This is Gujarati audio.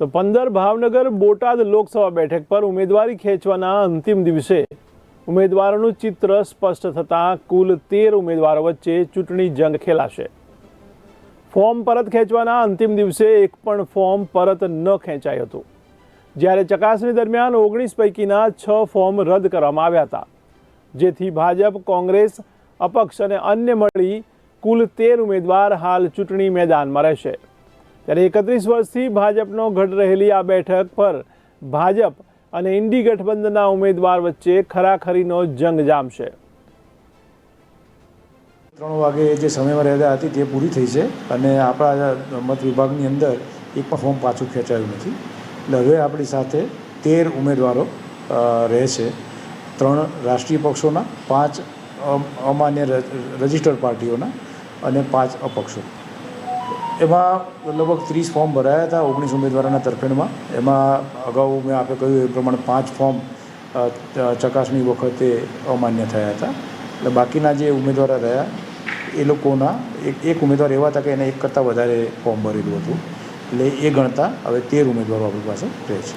તો પંદર ભાવનગર બોટાદ લોકસભા બેઠક પર ઉમેદવારી ખેંચવાના અંતિમ દિવસે ઉમેદવારોનું ચિત્ર સ્પષ્ટ થતાં કુલ તેર ઉમેદવારો વચ્ચે ચૂંટણી જંગ ખેલાશે. ફોર્મ પરત ખેંચવાના અંતિમ દિવસે એક પણ ફોર્મ પરત ન ખેંચાયું હતું. જ્યારે ચકાસણી દરમિયાન ઓગણીસ પૈકીના છ ફોર્મ રદ કરવામાં આવ્યા હતા. જેથી ભાજપ, કોંગ્રેસ, અપક્ષ અને અન્ય મળી કુલ તેર ઉમેદવાર હાલ ચૂંટણી મેદાનમાં રહેશે. ત્યારે એકત્રીસ વર્ષથી ભાજપનો ગઢ રહેલી આ બેઠક પર ભાજપ અને ઇન્ડી ગઠબંધનના ઉમેદવાર વચ્ચે ખરાખરીનો જંગ જામશે. ત્રણ વાગે જે સમયમર્યાદા હતી તે પૂરી થઈ છે અને આપણા મત વિભાગની અંદર એક પણ ફોર્મ પાછું ખેંચાયું નથી. એટલે હવે આપણી સાથે તેર ઉમેદવારો રહેશે ત્રણ રાષ્ટ્રીય પક્ષોના, પાંચ અમ- અમાન્ય રજિસ્ટર્ડ પાર્ટીઓના અને પાંચ અપક્ષો. એમાં લગભગ ત્રીસ ફોર્મ ભરાયા હતા ઓગણીસ ઉમેદવારોના તરફેણમાં. એમાં અગાઉ મેં આપણે કહ્યું એ પ્રમાણે પાંચ ફોર્મ ચકાસણી વખતે અમાન્ય થયા હતા. એટલે બાકીના જે ઉમેદવારો રહ્યા, એ લોકોના એક એક ઉમેદવાર એવા હતા કે એને એક કરતાં વધારે ફોર્મ ભરેલું હતું. એટલે એ ગણતા હવે તેર ઉમેદવારો આપણી પાસે રહે છે.